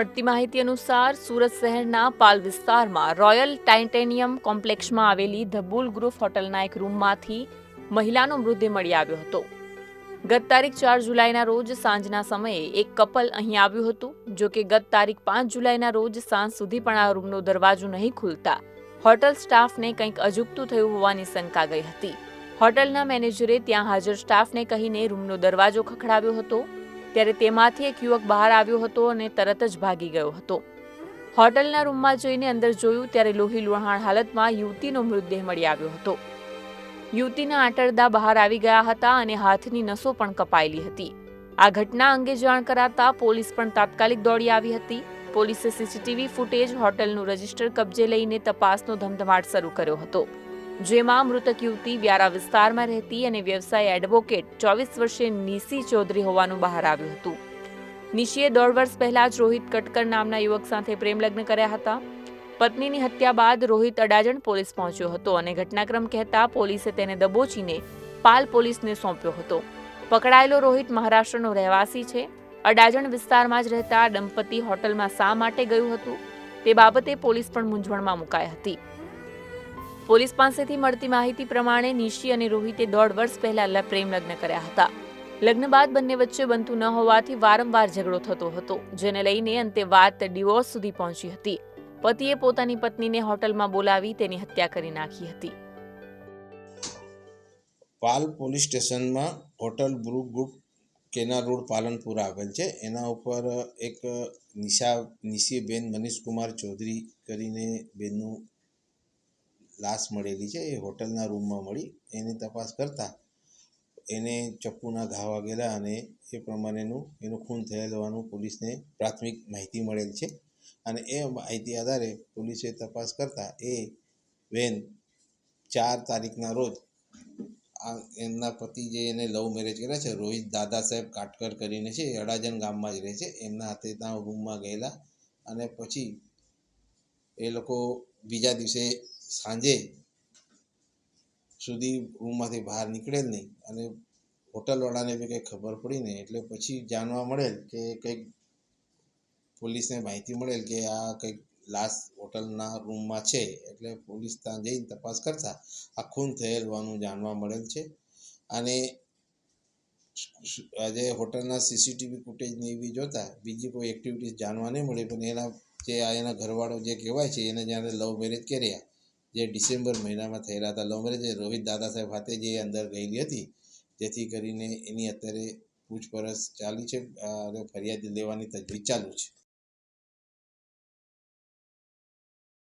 મળતી માહિતી અનુસાર સુરત શહેરના પાલ વિસ્તારમાં રોયલ ટાઇટેનિયમ કોમ્પ્લેક્સમાં આવેલી ધ બુલ ગ્રુપ હોટલના એક રૂમમાંથી મહિલાનો મૃતદેહ મળી આવ્યો હતો. ગત તારીખ ચાર જુલાઈના રોજ સાંજના સમયે એક કપલ અહીં આવ્યું હતું, જો કે ગત તારીખ પાંચ જુલાઈના રોજ સાંજ સુધી પણ આ રૂમનો દરવાજો નહીં ખુલતા હોટલ સ્ટાફને કંઈક અજુગતું થયું હોવાની શંકા ગઈ હતી. હોટલના મેનેજરે ત્યાં હાજર સ્ટાફને કહીને રૂમનો દરવાજો ખખડાવ્યો હતો. ત્યારે તેમાંથી એક યુવક બહાર આવ્યો હતો અને તરત જ ભાગી ગયો હતો. હોટલના રૂમમાં જઈને અંદર જોયું ત્યારે લોહી લુહાણ હાલતમાં યુવતીનો મૃતદેહ મળી આવ્યો હતો. યુવતીના આંટરદા બહાર આવી ગયા હતા અને હાથની નસો પણ કપાયેલી હતી. આ ઘટના અંગે જાણ કરાતા પોલીસ પણ તાત્કાલિક દોડી આવી હતી. પોલીસે સીસીટીવી ફૂટેજ હોટલનું રજિસ્ટર કબજે લઈને તપાસનો ધમધમાટ શરૂ કર્યો હતો. જેમાં મૃતક યુવતી વ્યારા વિસ્તારમાં રહેતી અને વ્યવસાય એડવોકેટ ચોવીસ વર્ષીય નિશી ચૌધરી હોવાનું બહાર આવ્યું હતું. નિશીએ દોઢ વર્ષ પહેલા જ રોહિત કટકર નામના યુવક સાથે પ્રેમ લગ્ન કર્યા હતા. પત્નીની હત્યા બાદ રોહિત અડાજણ પોલીસ પહોંચ્યો હતો અને ઘટનાક્રમ કહેતા પોલીસે તેને દબોચીને પાલ પોલીસને સોંપ્યો હતો. પકડાયેલો રોહિત મહારાષ્ટ્રનો રહેવાસી છે. અડાજણ વિસ્તારમાં જ રહેતા દંપતી હોટલમાં શા માટે ગયું હતું તે બાબતે પોલીસ પણ મૂંઝવણમાં મુકાઈ હતી. પોલીસ પાસેથી મળતી માહિતી પ્રમાણે નિશી અને રોહિતે દોઢ વર્ષ પહેલા પ્રેમ લગ્ન કર્યા હતા. લગ્ન બાદ બંને વચ્ચે બનતું ન હોવાથી વારંવાર ઝઘડો થતો હતો, જેને લઈને અંતે વાત ડિવોર્સ સુધી પહોંચી હતી. પતિએ પોતાની પત્નીને હોટલમાં બોલાવી તેની હત્યા કરી નાખી હતી. પાલ પોલીસ સ્ટેશનમાં હોટલ બ્રુ ગ્રુપ કેના રોડ પાલનપુર આવેલ છે. એના ઉપર એક નિશા નિશીબેન મનીષકુમાર ચૌધરી કરીને બેનનું લાશ મળેલી છે, એ હોટલના રૂમમાં મળી. એની તપાસ કરતાં એને ચપ્પુના ઘા વાગેલા અને એ પ્રમાણેનું એનું ખૂન થયેલ હોવાનું પોલીસને પ્રાથમિક માહિતી મળેલ છે. અને એ માહિતી આધારે પોલીસે તપાસ કરતાં એ વેન ચાર તારીખના રોજ આ એમના પતિ જે એને લવ મેરેજ કર્યા છે, રોહિત દાદા સાહેબ કાટકર કરીને છે અડાજન ગામમાં જ રહે છે. એમના હાથે ત્યાં રૂમમાં ગયેલા અને પછી એ લોકો બીજા દિવસે સાંજે સુધી રૂમમાંથી બહાર નીકળેલ નહીં અને હોટલવાળાને બી કંઈ ખબર પડી નહીં. એટલે પછી જાણવા મળેલ કે કંઈક પોલીસને માહિતી મળેલ કે આ કંઈક લાશ હોટલના રૂમમાં છે. એટલે પોલીસ ત્યાં જઈને તપાસ કરતા આ ખૂન થયેલ હોવાનું જાણવા મળેલ છે. અને આજે હોટલના સીસીટીવી ફૂટેજને એવી જોતા બીજી કોઈ એક્ટિવિટીઝ જાણવા નહીં મળી. પણ એના જે આ એના ઘરવાળો જે કહેવાય છે, એને જ્યારે લવ મેરેજ કર્યા. જે ડિસેમ્બર મહિનામાં થયેલા હતા. લવ મેરેજ રોહિત દાદા સાહેબ સાથે જે અંદર ગયેલી હતી, જેથી કરીને એની અત્યારે પૂછપરછ ચાલી છે અને ફરિયાદ લેવાની તજવીજ ચાલુ છે.